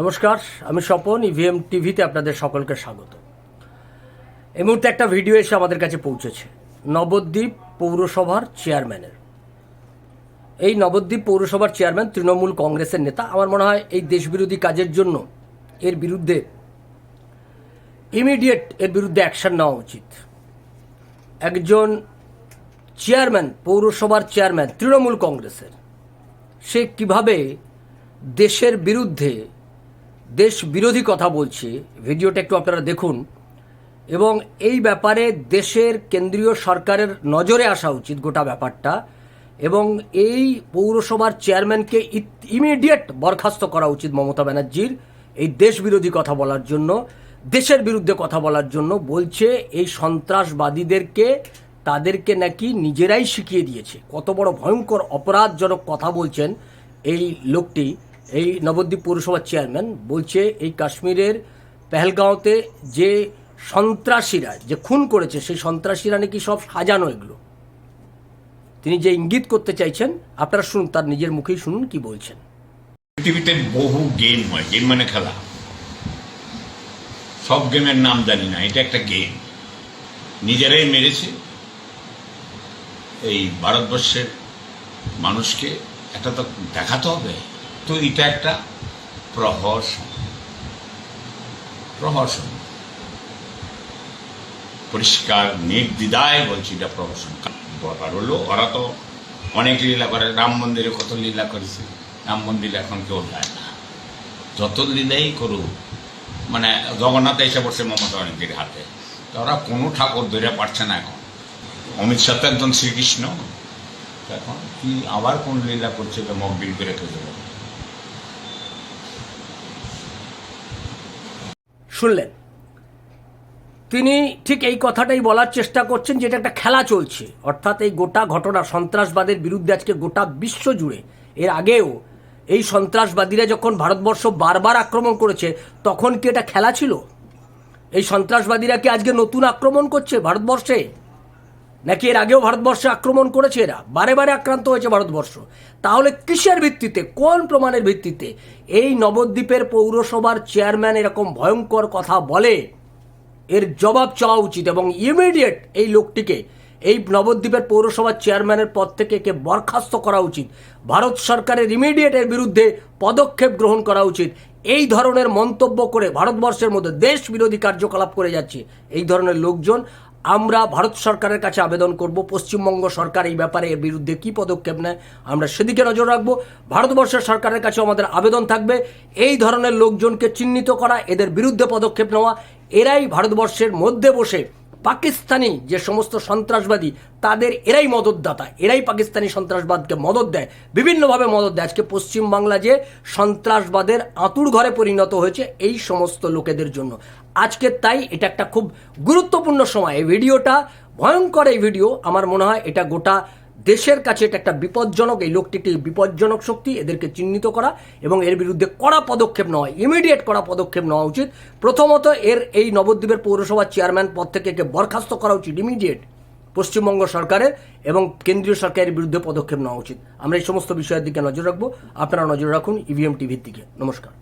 নমস্কার, আমি স্বপন ইভিএম টিভিতে আপনাদের সকলকে স্বাগত। এই মুহূর্তে একটা ভিডিও এসে আমাদের কাছে পৌঁছেছে। নবদ্বীপ পৌরসভার চেয়ারম্যানের। এই নবদ্বীপ পৌরসভার চেয়ারম্যান তৃণমূল কংগ্রেসের নেতা। আমার মনে হয় এই দেশবিরোধী কাজের জন্য এর বিরুদ্ধে ইমিডিয়েট এর বিরুদ্ধে অ্যাকশন নেওয়া উচিত। একজন চেয়ারম্যান, পৌরসভার চেয়ারম্যান তৃণমূল কংগ্রেসের, সে কীভাবে দেশের বিরুদ্ধে দেশ বিরোধী কথা বলছে। ভিডিওটা একটু আপনারা দেখুন। এবং এই ব্যাপারে দেশের কেন্দ্রীয় সরকারের নজরে আসা উচিত গোটা ব্যাপারটা। এবং এই পৌরসভার চেয়ারম্যানকে ইমিডিয়েট বরখাস্ত করা উচিত মমতা ব্যানার্জির এই দেশ বিরোধী কথা বলার জন্য। দেশের বিরুদ্ধে কথা বলার জন্য বলছে, এই সন্ত্রাসবাদীদেরকে তাদেরকে নাকি নিজেরাই শিখিয়ে দিয়েছে। কত বড় ভয়ঙ্কর অপরাধজনক কথা বলছেন এই লোকটি। এই নবদ্বীপ পৌরসভার চেয়ারম্যান বলছে, এই কাশ্মীরের পেহেলগাঁওতে যে সন্ত্রাসীরা, যে খুন করেছে, সেই সন্ত্রাসীরা নাকি সব সাজানো এগুলো। তিনি যে ইঙ্গিত করতে চাইছেন, আপনারা শুনুন, তার নিজের মুখেই শুনুন কি বলছেন। পৃথিবীতে বহু গেম হয় গেম মানে খেলা। সব গেমের নাম জানি না, এটা একটা গেম নিজেরাই মেরেছে এই ভারতবর্ষের মানুষকে একটা তো দেখাতে হবে। তো এটা একটা প্রহসন। প্রহসন। পরিষ্কার, নির্দ্বিধায় বলছি এটা প্রহসন। ব্যাপার হলো, ওরা তো অনেক লীলা করে, রাম মন্দিরে কত লীলা করেছে। রাম মন্দির এখন কেউ যায় না। যত লীলাই করুক মানে জগন্নাথ এসে বসে মমতা অনেকের হাতে, তো ওরা কোনো ঠাকুর ধরে পারছে না এখন। অমিত শাহ তো একজন শ্রীকৃষ্ণ। এখন কি আবার কোন লীলা করছে মকবিল করে রেখে দেবো শুনলেন। তিনি ঠিক এই কথাটাই বলার চেষ্টা করছেন যেটা একটা খেলা চলছে। অর্থাৎ এই গোটা ঘটনা সন্ত্রাসবাদের বিরুদ্ধে আজকে গোটা বিশ্ব জুড়ে। এর আগেও এই সন্ত্রাসবাদীরা যখন ভারতবর্ষ বারবার আক্রমণ করেছে, তখন কি এটা খেলা ছিল? এই সন্ত্রাসবাদীরা কি আজকে নতুন আক্রমণ করছে ভারতবর্ষে? নাকি এর আগেও ভারতবর্ষে আক্রমণ করেছে এরা? বারে বারে আক্রান্ত হয়েছে ভারতবর্ষ। তাহলে কিসের ভিত্তিতে, কোন প্রমাণের ভিত্তিতে এই নবদ্বীপের পৌরসভার চেয়ারম্যান এরকম ভয়ঙ্কর কথা বলে? এর জবাব চাওয়া উচিত এবং ইমিডিয়েট এই লোকটিকে, এই নবদ্বীপের পৌরসভার চেয়ারম্যানের পদ থেকে একে বরখাস্ত করা উচিত। ভারত সরকারের ইমিডিয়েট এর বিরুদ্ধে পদক্ষেপ গ্রহণ করা উচিত। এই ধরনের মন্তব্য করে ভারতবর্ষের মধ্যে দেশ বিরোধী কার্যকলাপ করে যাচ্ছে। এই ধরনের লোকজন আমরা ভারত সরকারের কাছে আবেদন করব, পশ্চিমবঙ্গ সরকার এই ব্যাপারে এর বিরুদ্ধে কি পদক্ষেপ নেয়, আমরা সেদিকে নজর রাখব। ভারতবর্ষের সরকারের কাছে আমাদের আবেদন থাকবে। এই ধরনের লোকজনকে চিহ্নিত করা, এদের বিরুদ্ধে পদক্ষেপ নেওয়া, এরাই ভারতবর্ষের মধ্যে বসে পাকিস্তানি যে সমস্ত সন্ত্রাসবাদী, তাদের এরাই মদতদাতা, এরাই পাকিস্তানি সন্ত্রাসবাদকে মদত দেয়। বিভিন্নভাবে মদত দেয়। আজকে পশ্চিমবাংলা যে সন্ত্রাসবাদের আঁতুড় ঘরে পরিণত হয়েছে এই সমস্ত লোকেদের জন্য। আজকে তাই এটা একটা খুব গুরুত্বপূর্ণ সময়। এই ভিডিওটা ভয়ঙ্কর এই ভিডিও। আমার মনে হয় এটা গোটা দেশের কাছে এটা একটা বিপজ্জনক, এই লোকটি একটি বিপজ্জনক শক্তি, এদেরকে চিহ্নিত করা এবং এর বিরুদ্ধে কড়া পদক্ষেপ নেওয়া ইমিডিয়েট কড়া পদক্ষেপ নেওয়া উচিত। প্রথমত এর এই নবদ্বীপের পৌরসভার চেয়ারম্যান পদ থেকে একে বরখাস্ত করা উচিত ইমিডিয়েট পশ্চিমবঙ্গ সরকারের এবং কেন্দ্রীয় সরকারের বিরুদ্ধে পদক্ষেপ নেওয়া উচিত। আমরা এই সমস্ত বিষয়ের দিকে নজর রাখব। আপনারা নজর রাখুন ইভিএম টিভির দিকে। নমস্কার।